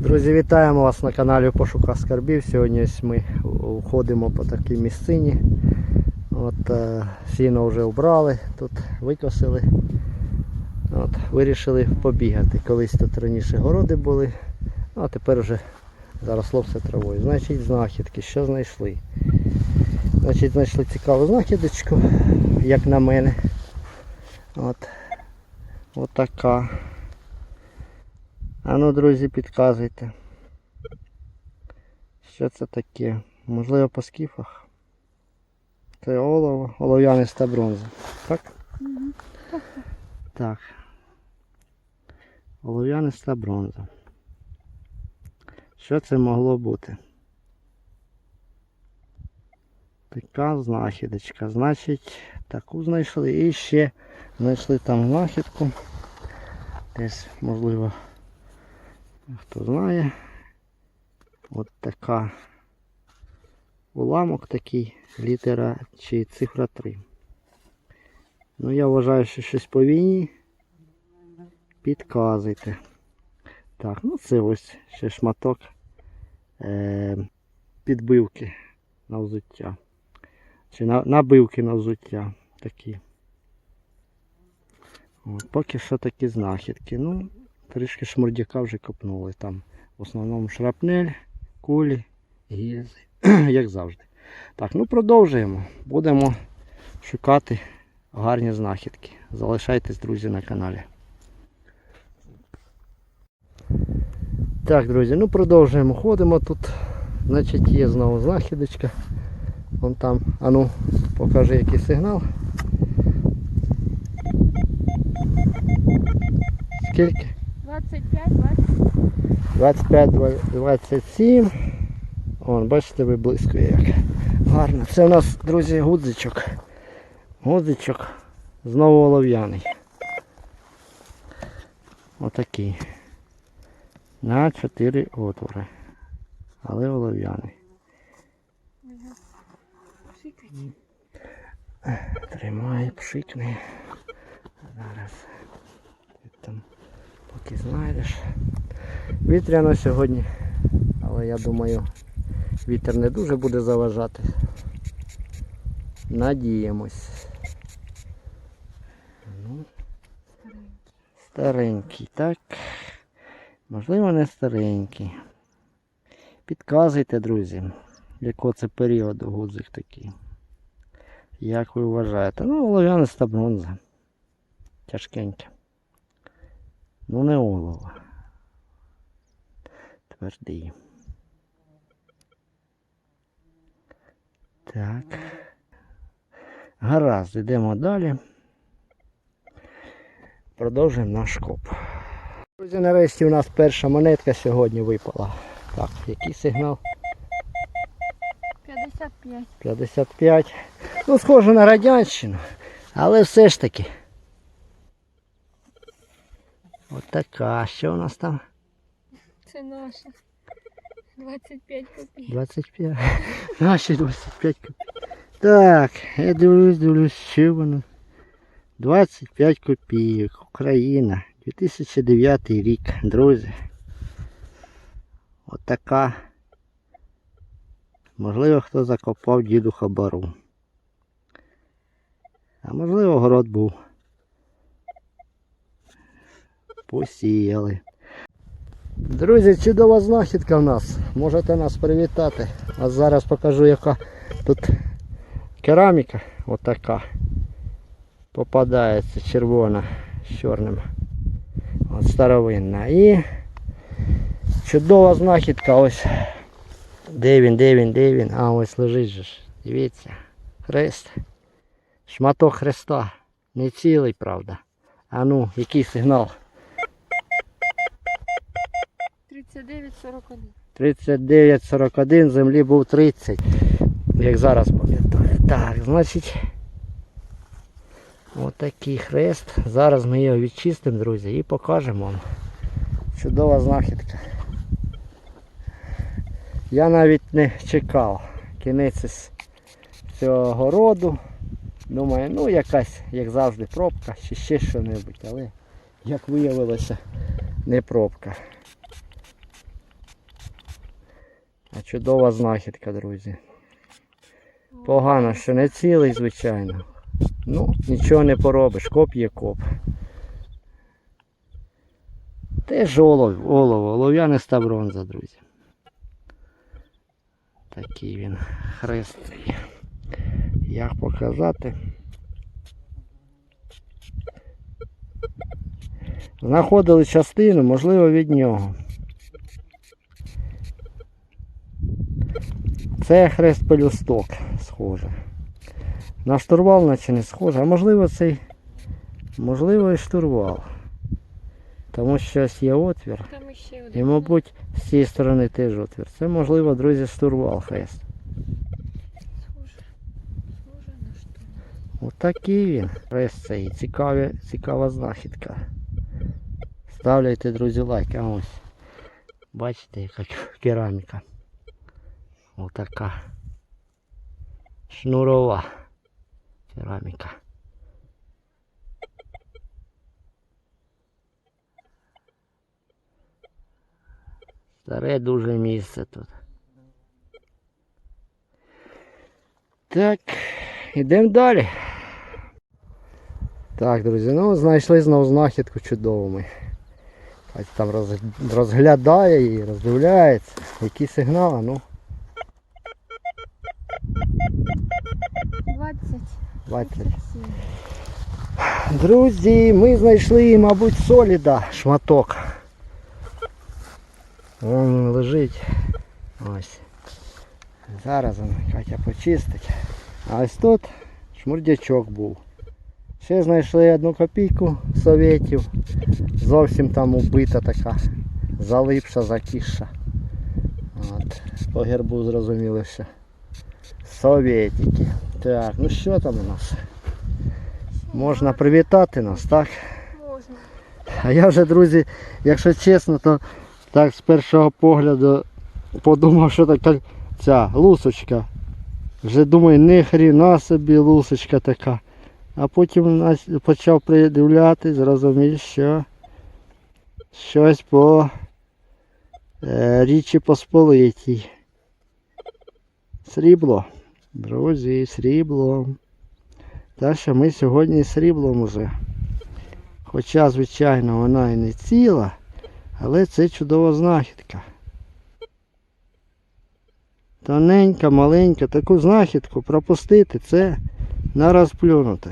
Друзі, вітаємо вас на каналі Пошука Скарбів. Сьогодні ось ми ходимо по такій місцині. От, е, сіно вже обрали, тут викосили. От, вирішили побігати. Колись тут раніше городи були, а тепер вже заросло все травою. Значить, знахідки, що знайшли? Значить, знайшли цікаву знахідочку, як на мене. От, от така. А ну, друзі, підказуйте. Що це таке? Можливо, по скіфах? Це олово, олов'яниста бронза. Так? Так. Олов'яниста бронза. Що це могло бути? Така знахідочка. Значить, таку знайшли і ще знайшли там знахідку. Десь, можливо, хто знає. От така уламок такий, літера чи цифра 3. Ну я вважаю, що щось по війні. Підказуйте. Так, ну це ось ще шматок е- підбивки на взуття. Чи на, набивки на взуття такі. От, поки що такі знахідки. Ну, трішки шмурдяка вже копнули. Там в основному шрапнель, кулі, гільзи, як завжди. Так, ну продовжуємо. Будемо шукати гарні знахідки. Залишайтесь, друзі, на каналі. Так, друзі, ну продовжуємо. Ходимо тут. Значить, є знову знахідочка. Вон там, а ну, покажи який сигнал. Скільки? 25, 20. 25-27. Вон, бачите, виблискує як. Гарно. Це у нас, друзі, гудзичок. Гудзичок. Знову олов'яний. Отакий. На 4 отвори. Але олов'яний. Тримай, пшикни. Зараз. Поки знайдеш. Вітряно сьогодні, але я думаю, вітер не дуже буде заважати. Надіємось. Ну, старенький, так. Можливо, не старенький. Підказуйте, друзі, якого це періоду гудзик такий. Як ви вважаєте? Ну, олов'яниста бронза. Тяжкеньке. Ну не олово. Твердий. Так. Гаразд, йдемо далі. Продовжуємо наш коп. Друзі, нарешті у нас перша монетка сьогодні випала. Так, який сигнал? 55. 55. Ну, схоже на радянщину, але все ж таки. От така. Що у нас там? Це наша. 25 копійок. 25. Наші 25 копійок. Так, я дивлюсь, дивлюсь, що воно. 25 копійок. Україна. 2009 рік, друзі. От така. Можливо, хто закопав діду хабару. А можливо, город був. Посіяли. Друзі, чудова знахідка в нас. Можете нас привітати. А зараз покажу, яка тут кераміка. Отака. Попадається червона з чорним. От старовинна. І чудова знахідка ось. Де він, де він, де він? А ось лежить же. Дивіться. Хрест. Шматок хреста. Не цілий, правда. А ну, який сигнал? 39, 41. 39-41, землі був 30. Як зараз пам'ятаю. Так, значить. Отакий хрест. Зараз ми його відчистимо, друзі, і покажемо вам. Чудова знахідка. Я навіть не чекав кінець цього городу. Думаю, ну якась, як завжди, пробка чи ще що-небудь, але як виявилося, не пробка. А чудова знахідка, друзі. Погано, що не цілий, звичайно. Ну, нічого не поробиш, коп є коп. Теж олов, олово, олов'яниста бронза, друзі. Такий він хрест. Як показати? Знаходили частину, можливо, від нього. Це хрест пелюсток, схоже. На штурвал наче не схоже, а можливо цей. Можливо і штурвал. Тому що ось є отвір. І, мабуть, з цієї сторони теж отвір. Це, можливо, друзі, штурвал хрест. Отакий він. Хрест цей. Цікаві, цікава знахідка. Ставляйте, друзі, лайк. А ось. Бачите, яка кераміка. Отака. Шнурова кераміка. Старе дуже місце тут. Так, ідемо далі. Так, друзі, ну знайшли знову знахідку чудову ми. Ось там розглядає її, роздивляється. Які сигнали, ну, 20. Друзі, ми знайшли, мабуть, соліда шматок. Вон він лежить. Ось. Зараз вона Катя почистить. А ось тут шмурдячок був. Ще знайшли одну копійку совєтів. Зовсім там убита така. Залипша, закисша. От. По гербу зрозуміли, що совєтики. Так, ну що там у нас? Можна привітати нас, так? Можна. А я вже, друзі, якщо чесно, то так з першого погляду подумав, що така ця лусочка. Вже думаю, не хріна собі лусочка така. А потім почав придивлятись, зрозумів, що щось по е, Річі Посполитій. Срібло. Друзі, срібло. Так що ми сьогодні сріблом уже. Хоча, звичайно, вона і не ціла, але це чудова знахідка. Тоненька, маленька, таку знахідку пропустити це на розплюнути.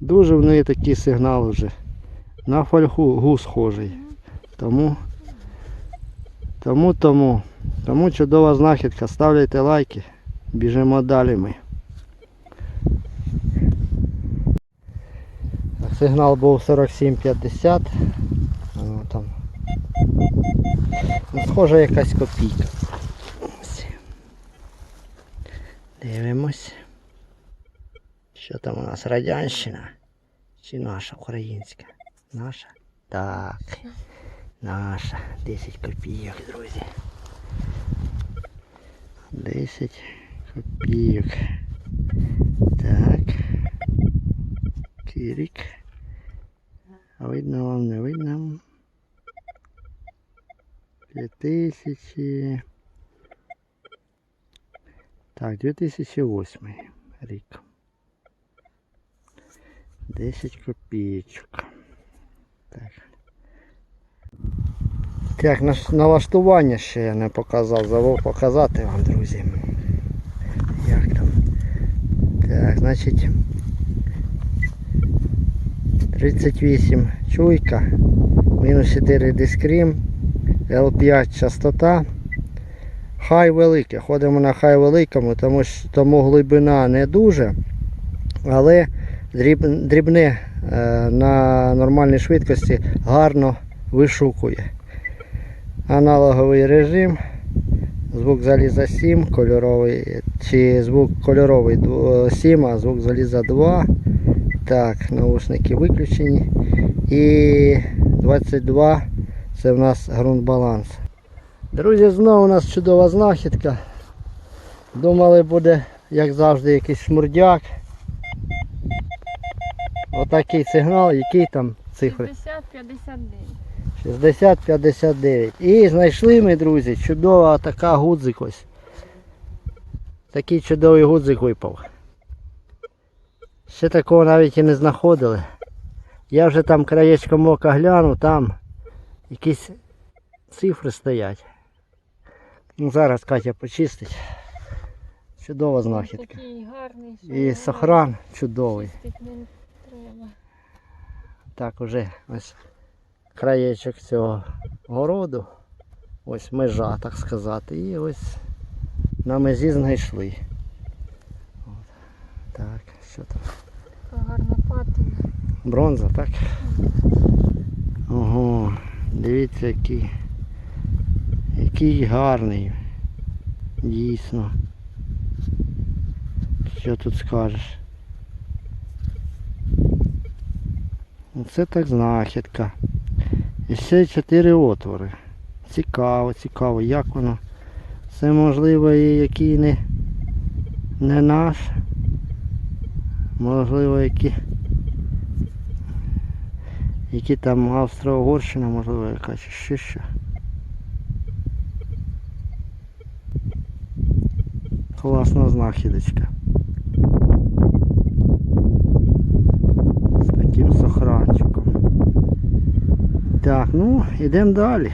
Дуже в неї такий сигнал вже. На фольгу схожий. Тому, тому, тому, тому чудова знахідка. Ставляйте лайки. Біжимо далі ми. Сигнал був 47,50. Ну, там. Ну, схоже якась копійка. Дивимось. Що там у нас радянщина? Чи наша українська? Наша? Так. Наша. 10 копійок, друзі. 10 копійок. Так. Кирик. А видно вам, не видно. 2000. Так, 2008 рік. 10 копійочок. Так. Так, налаштування ще я не показав, забув показати вам, друзі. Як там? Так, значить. 38 чуйка, мінус 4 дискрім, L5 частота. Хай велике. Ходимо на хай великому, тому, тому глибина не дуже, але дріб, дрібне е, на нормальній швидкості гарно вишукує. Аналоговий режим, звук заліза 7, кольоровий, чи звук кольоровий 7, а звук заліза 2. Так, наушники виключені. І 22 це в нас ґрунт баланс. Друзі, знову у нас чудова знахідка. Думали буде, як завжди, якийсь шмурдяк. Отакий сигнал, який там цифри? 60, 59. 60-59. І знайшли ми, друзі, чудова така гудзик ось. Такий чудовий гудзик випав. Ще такого навіть і не знаходили. Я вже там краєчком ока глянув, там якісь цифри стоять. Ну, зараз Катя почистить. Чудова знахідка. І сохран чудовий. Так, уже ось краєчок цього городу. Ось межа, так сказати. І ось на межі знайшли. От. Так, що там? Така гарна патина. Бронза, так? Ого, дивіться який. Який гарний. Дійсно. Що тут скажеш? Оце так знахідка. І ще чотири отвори. Цікаво, цікаво, як воно. Це можливо і який не, не наш. Можливо, які. Які там Австро-Угорщина, можливо, якась ще що. Класна знахідочка. Так, ну, йдемо далі.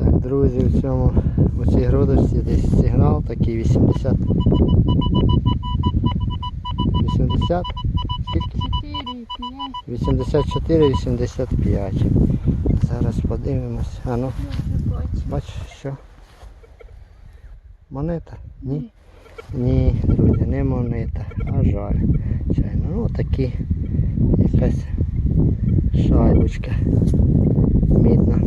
Так, друзі, в цьому у цій грудочці десь сигнал такий 80. 80? Скільки? 84-85. Зараз подивимось. А ну, бачиш, що? Монета? Ні? Ні, друзі, не монета, а жаль. Чайно. Ну такі якась шайбочка. Мідна.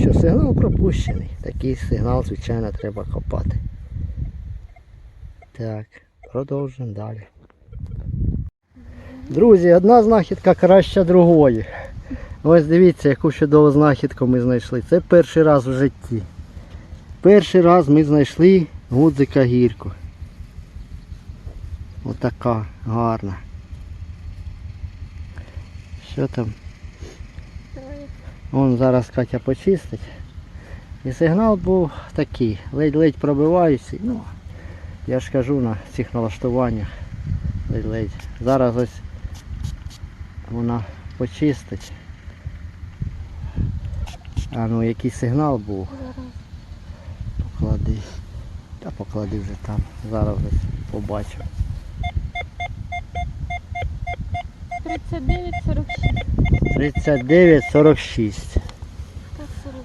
Що сигнал пропущений. Такий сигнал, звичайно, треба копати. Так, продовжуємо далі. Друзі, одна знахідка краща другої. Ось дивіться, яку чудову знахідку ми знайшли. Це перший раз в житті. Перший раз ми знайшли гудзика гірку. Отака гарна. Що там? Вон зараз Катя почистить. І сигнал був такий, ледь-ледь пробиваючий. Ну, я ж кажу на цих налаштуваннях. Ледь-ледь. Зараз ось вона почистить. А ну який сигнал був, поклади. Та поклади вже там. Зараз ось побачу. 39, 46. 39 46. 42.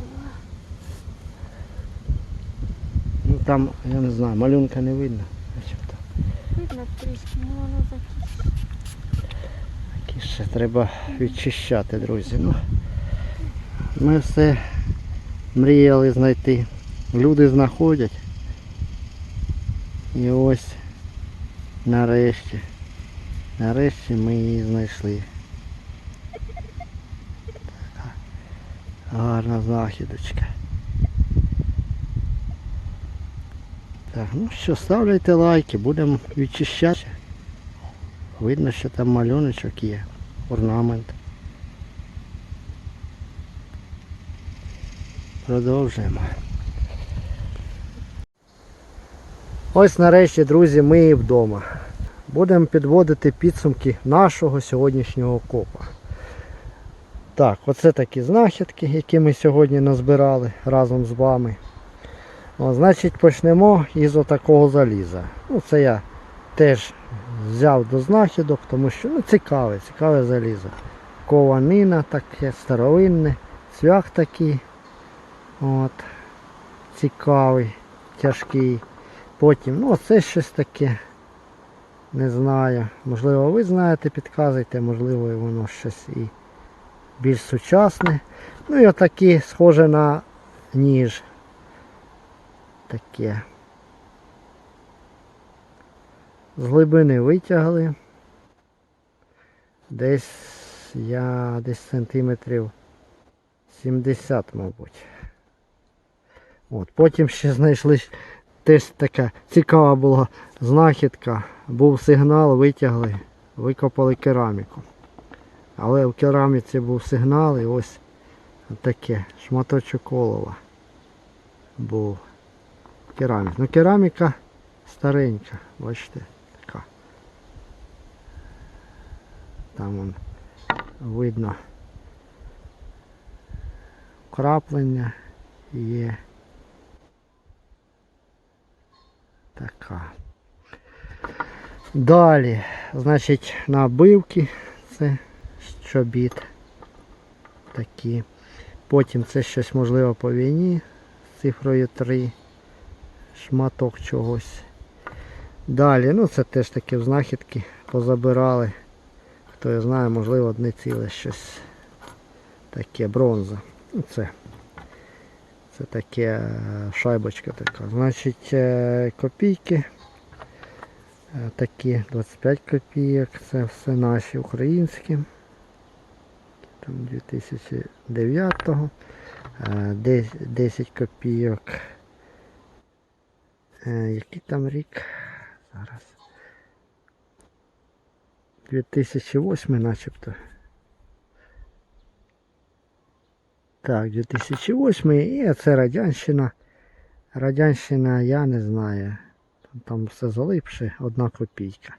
Ну там, я не знаю, малюнка не видно. Видно трішки, ну воно закисне. Такі ще треба відчищати, друзі. Ну, ми все мріяли знайти. Люди знаходять. І ось нарешті. Нарешті ми її знайшли. Така гарна знахідочка. Так, ну що, ставляйте лайки, будемо відчищати. Видно, що там малюночок є, орнамент. Продовжуємо. Ось нарешті, друзі, ми і вдома. Будемо підводити підсумки нашого сьогоднішнього копа. Так, оце такі знахідки, які ми сьогодні назбирали разом з вами. О, значить, почнемо із отакого заліза. Ну, це я теж взяв до знахідок, тому що ну, цікаве, цікаве залізо. Кованина таке старовинне, цвях такий. От. Цікавий, тяжкий. Потім, ну оце щось таке. Не знаю. Можливо, ви знаєте, підказуйте, можливо, воно щось і більш сучасне. Ну і отакі, схоже на ніж. Таке. З глибини витягли. Десь я десь сантиметрів 70, мабуть. От, потім ще знайшли теж така цікава була знахідка. Був сигнал, витягли, викопали кераміку. Але в кераміці був сигнал і ось таке шматочок олова був. Керамік. Ну кераміка старенька, бачите, така. Там вон видно краплення є. Така. Далі, значить, набивки це чобіт. Такі. Потім це щось можливо по війні з цифрою 3. Шматок чогось. Далі, ну це теж такі знахідки позабирали. Хто я знає, можливо, одне ціле щось таке бронза. Це, це таке е, шайбочка така. Значить, е, копійки. Е, Такі 25 копійок. Це все наші українські. Там 2009-го. Е, десь 10 копійок. Який там рік? Зараз. 2008 начебто. Так, 2008 і це Радянщина. Радянщина я не знаю. Там, все залипше, одна копійка.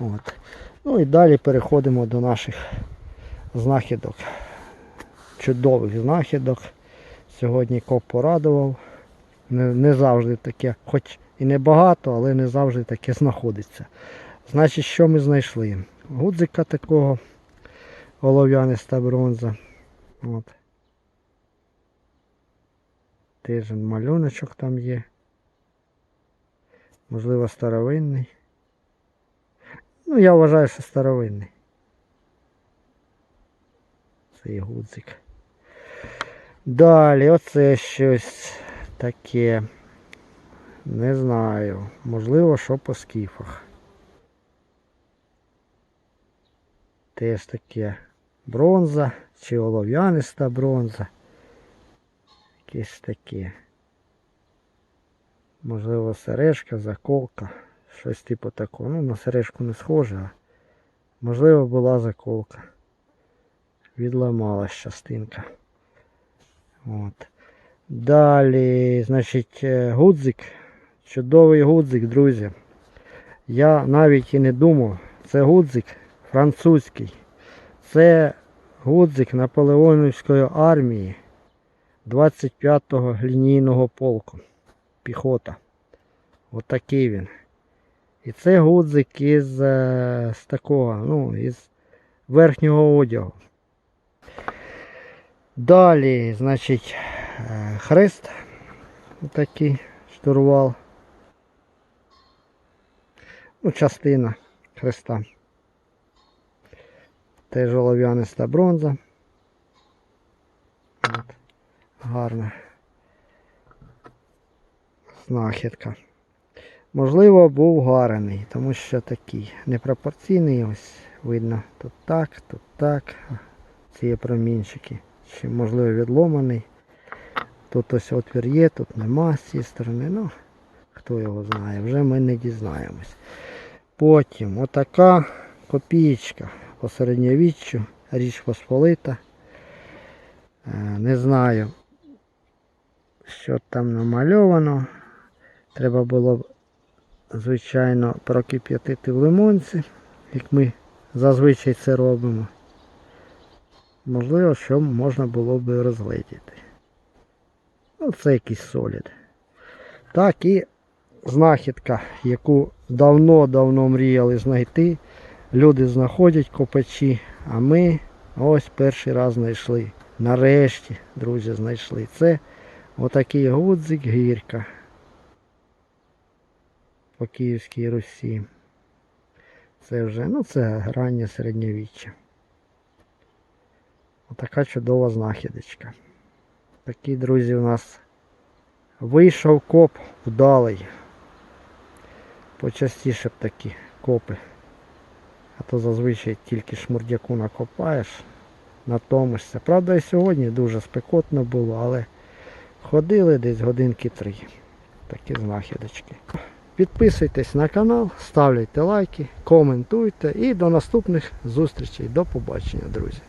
От. Ну і далі переходимо до наших знахідок. Чудових знахідок. Сьогодні коп порадував. Не, не завжди таке, хоч і не багато, але не завжди таке знаходиться. Значить, що ми знайшли? Гудзика такого олов'яниста бронза. От. Теж малюночок там є. Можливо, старовинний. Ну, я вважаю, що старовинний. Цей гудзик. Далі, оце щось таке. Не знаю. Можливо, що по скіфах. Теж таке бронза чи олов'яниста бронза. Якесь таке. Можливо, сережка, заколка. Щось типу такого. Ну, на сережку не схоже, а можливо була заколка. Відламалась частинка. От. Далі, значить, е, гудзик. Чудовий гудзик, друзі. Я навіть і не думав. Це гудзик французький. Це гудзик Наполеонівської армії 25-го лінійного полку. Піхота. Отакий він. І це гудзик із е, з такого, ну, із верхнього одягу. Далі, значить, е, хрест. Отакий штурвал. Ну, частина хреста. Теж олов'яниста бронза. От. Гарна знахідка. Можливо, був гарний, тому що такий непропорційний, ось видно тут так, тут так. Ці промінчики. Чи можливо відломаний. Тут ось отвір є, тут нема з цієї сторони. Ну, хто його знає, вже ми не дізнаємось. Потім отака копієчка по середньовіччю, річ Посполита. Е, Не знаю, що там намальовано. Треба було б, звичайно, прокип'ятити в лимонці, як ми зазвичай це робимо. Можливо, що можна було б розгледіти. Ну, це якийсь солід. Так і знахідка, яку давно-давно мріяли знайти. Люди знаходять копачі, а ми ось перший раз знайшли. Нарешті, друзі, знайшли. Це отакий гудзик гірка по Київській Русі. Це вже, ну це раннє середньовіччя. Отака чудова знахідочка. Такий, друзі, у нас вийшов коп вдалий. Почастіше б такі копи. А то зазвичай тільки шмурдяку накопаєш, натомишся. Правда і сьогодні дуже спекотно було, але ходили десь годинки три. Такі знахідочки. Підписуйтесь на канал, ставляйте лайки, коментуйте і до наступних зустрічей. До побачення, друзі.